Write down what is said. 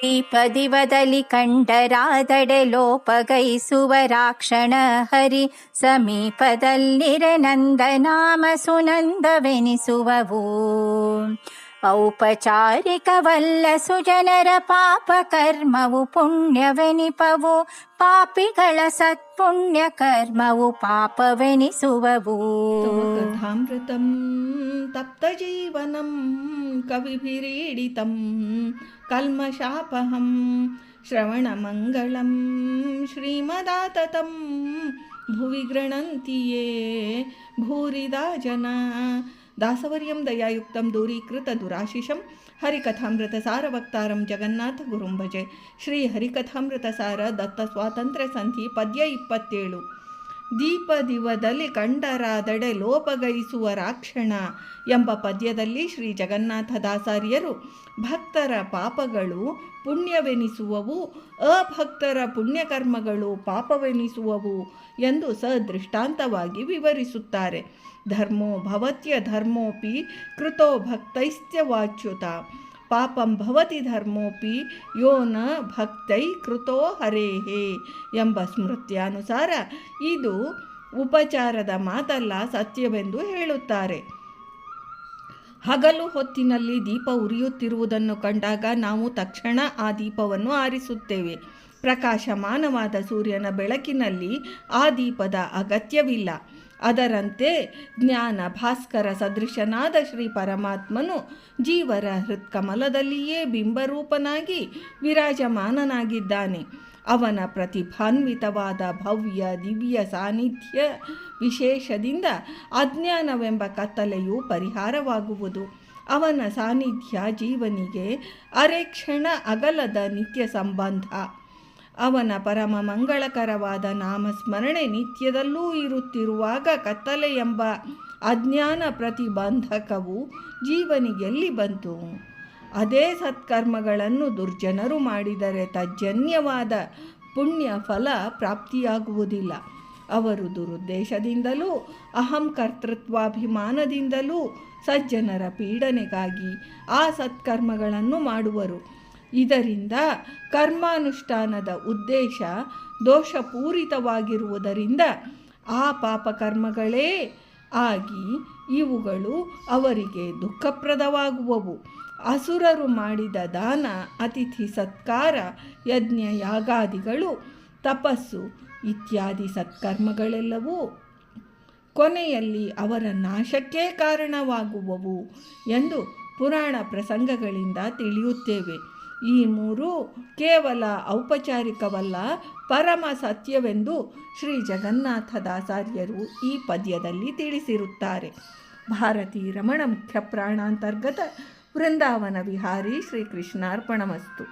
ದೀಪದಿವದಲ್ಲಿ ಕಂಡರಾದಡೆ ಲೋಪಗೈಸುವ ರಾಕ್ಷಣ ಹರಿ ಸಮೀಪದಲ್ಲಿರೆ ನಂದನಾಮ ಸುನಂದವೆನಿಸುವವು ಔಪಚಾರಿಕವಲ್ಲ ಸುಜನರ ಪಾಪ ಕರ್ಮವು ಪುಣ್ಯವೆನಿಪವು ಪಾಪಿಗಳ ಸತ್ಪುಣ್ಯ ಕರ್ಮವು ಪಾಪವೆನಿಸುವವು ಕಥಾಮೃತಂ तप्तजीवनं कविभिरीडितं कल्मषापहं श्रवणमङ्गलं श्रीमदाततं भुवि गृणन्ति ये भूरिदा जना दासवर्यं दयायुक्तं दूरीकृतदुराशिषं हरिकथामृतसारवक्तारं जगन्नाथगुरुं भजे। श्रीहरिकथामृतसार दत्तस्वातन्त्र्यसन्धि पद्य इप्पत्येळुः ಇಪ್ಪತ್ತೇಳು ದೀಪದಿವದಲ್ಲಿ ಕಂಡರಾದಡೆ ಲೋಪಗೈಸುವ ರಾಕ್ಷಣ ಎಂಬ ಪದ್ಯದಲ್ಲಿ ಶ್ರೀ ಜಗನ್ನಾಥ ದಾಸಾರ್ಯರು ಭಕ್ತರ ಪಾಪಗಳು ಪುಣ್ಯವೆನಿಸುವವು, ಅಭಕ್ತರ ಪುಣ್ಯಕರ್ಮಗಳು ಪಾಪವೆನಿಸುವವು ಎಂದು ಸದೃಷ್ಟಾಂತವಾಗಿ ವಿವರಿಸುತ್ತಾರೆ. ಧರ್ಮೋ ಭವತ್ಯ ಧರ್ಮೋಪಿ ಕೃತೋ ಭಕ್ತೈಸ್ತ್ಯವಾಚ್ಯುತ. ಪಾಪಂ ಭವತಿ ಧರ್ಮೋಪಿ ಯೋ ನ ಭಕ್ತೈ ಕೃತೋ ಹರೇಹೇ ಎಂಬ ಸ್ಮೃತ್ಯಾನುಸಾರ ಇದು ಉಪಚಾರದ ಮಾತಲ್ಲ ಸತ್ಯವೆಂದು ಹೇಳುತ್ತಾರೆ. ಹಗಲು ಹೊತ್ತಿನಲ್ಲಿ ದೀಪ ಉರಿಯುತ್ತಿರುವುದನ್ನು ಕಂಡಾಗ ನಾವು ತಕ್ಷಣ ಆ ದೀಪವನ್ನು ಆರಿಸುತ್ತೇವೆ. ಪ್ರಕಾಶಮಾನವಾದ ಸೂರ್ಯನ ಬೆಳಕಿನಲ್ಲಿ ಆ ದೀಪದ ಅಗತ್ಯವಿಲ್ಲ. ಅದರಂತೆ ಜ್ಞಾನ, ಭಾಸ್ಕರ, ಸದೃಶನಾದ ಶ್ರೀ ಪರಮಾತ್ಮನು ಜೀವರ ಹೃತ್ಕಮಲದಲ್ಲಿಯೇ ಬಿಂಬರೂಪನಾಗಿ ವಿರಾಜಮಾನನಾಗಿದ್ದಾನೆ. ಅವನ ಪ್ರತಿಭಾನ್ವಿತವಾದ ಭವ್ಯ, ದಿವ್ಯ ಸಾನ್ನಿಧ್ಯ ವಿಶೇಷದಿಂದ ಅಜ್ಞಾನವೆಂಬ ಕತ್ತಲೆಯು ಪರಿಹಾರವಾಗುವುದು. ಅವನ ಸಾನ್ನಿಧ್ಯ ಜೀವನಿಗೆ ಅರೆಕ್ಷಣ ಅಗಲದ ನಿತ್ಯ ಸಂಬಂಧ. ಅವನ ಪರಮ ಮಂಗಳಕರವಾದ ನಾಮಸ್ಮರಣೆ ನಿತ್ಯದಲ್ಲೂ ಇರುತ್ತಿರುವಾಗ ಕತ್ತಲೆ ಎಂಬ ಅಜ್ಞಾನ ಪ್ರತಿಬಂಧಕವು ಜೀವನಿಗೆಲ್ಲಿ ಬಂತು. ಅದೇ ಸತ್ಕರ್ಮಗಳನ್ನು ದುರ್ಜನರು ಮಾಡಿದರೆ ತಜ್ಜನ್ಯವಾದ ಪುಣ್ಯ ಫಲ ಪ್ರಾಪ್ತಿಯಾಗುವುದಿಲ್ಲ. ಅವರು ದುರುದ್ದೇಶದಿಂದಲೂ ಅಹಂಕರ್ತೃತ್ವಾಭಿಮಾನದಿಂದಲೂ ಸಜ್ಜನರ ಪೀಡನೆಗಾಗಿ ಆ ಸತ್ಕರ್ಮಗಳನ್ನು ಮಾಡುವರು. ಇದರಿಂದ ಕರ್ಮಾನುಷ್ಠಾನದ ಉದ್ದೇಶ ದೋಷಪೂರಿತವಾಗಿರುವುದರಿಂದ ಆ ಪಾಪಕರ್ಮಗಳೇ ಆಗಿ ಇವುಗಳು ಅವರಿಗೆ ದುಃಖಪ್ರದವಾಗುವವು. ಅಸುರರು ಮಾಡಿದ ದಾನ, ಅತಿಥಿ ಸತ್ಕಾರ ಯಜ್ಞ ಯಾಗಾದಿಗಳು ತಪಸ್ಸು ಇತ್ಯಾದಿ ಸತ್ಕರ್ಮಗಳೆಲ್ಲವೂ ಕೊನೆಯಲ್ಲಿ ಅವರ ನಾಶಕ್ಕೆ ಕಾರಣವಾಗುವವು ಎಂದು ಪುರಾಣ ಪ್ರಸಂಗಗಳಿಂದ ತಿಳಿಯುತ್ತೇವೆ. ಈ ಮೂರು ಕೇವಲ ಔಪಚಾರಿಕವಲ್ಲ, ಪರಮ ಸತ್ಯವೆಂದು ಶ್ರೀ ಜಗನ್ನಾಥದಾಸಾರ್ಯರು ಈ ಪದ್ಯದಲ್ಲಿ ತಿಳಿಸಿರುತ್ತಾರೆ. ಭಾರತೀ ರಮಣ ಮುಖ್ಯ ಪ್ರಾಣಾಂತರ್ಗತ ವೃಂದಾವನ ವಿಹಾರಿ ಶ್ರೀಕೃಷ್ಣಾರ್ಪಣಮಸ್ತು.